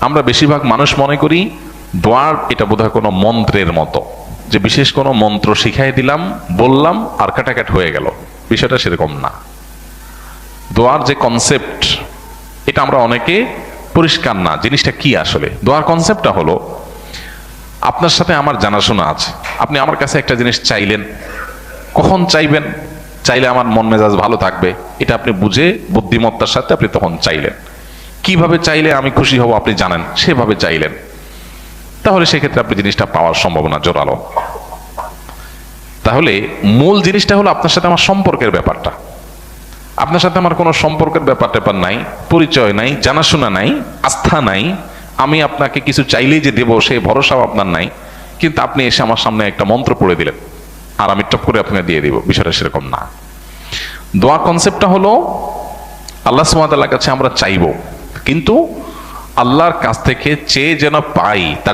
আমরা বেশিরভাগ মানুষ মনে করি দোয়ার এটা বোধহয় কোনো মন্ত্রের মতো। যে বিশেষ কোনো মন্ত্র শিখাই দিলাম, বললাম আর কাটাকাট হয়ে গেল। বিষয়টা সেরকম না। দোয়ার যে কনসেপ্ট এটা আমরা অনেকে পরিষ্কার না। জিনিসটা কি আসলে? দোয়ার কনসেপ্টটা হলো, আপনার সাথে আমার জানাশোনা আছে। আপনি আমার কাছে একটা জিনিস চাইলেন, কখন চাইবেন? চাইলে আমার মন মেজাজ ভালো থাকবে। এটা আপনি বুঝে, বুদ্ধিমত্তার সাথে আপনি তখন চাইলেন। কীভাবে চাইলে আমি খুশি হব আপনি জানেন, সেভাবে চাইলেন। তাহলে সেক্ষেত্রে আপনি জিনিসটা পাওয়ার সম্ভাবনা জোরালো। তাহলে মূল জিনিসটা হলো আপনার সাথে আমার সম্পর্কের ব্যাপারটা। আপনার সাথে আমার কোনো সম্পর্কের ব্যাপার ট্যাপার নাই, পরিচয় নাই, জানাশোনা নাই, আস্থা নাই। আমি আপনাকে কিছু চাইলেই যে দেবো, সেই ভরসাও আপনার নাই। কিন্তু আপনি এসে আমার সামনে একটা মন্ত্র পড়ে দিলেন। আর আমি টপ করে আপনাকে দিয়ে দিব, বিষয়টা সেরকম না। দোয়া কনসেপ্টটা হলো, আল্লাহ সুমাতার কাছে আমরা চাইব। কিন্তু আল্লাহর কাছ থেকে চেয়ে যেন পাই তার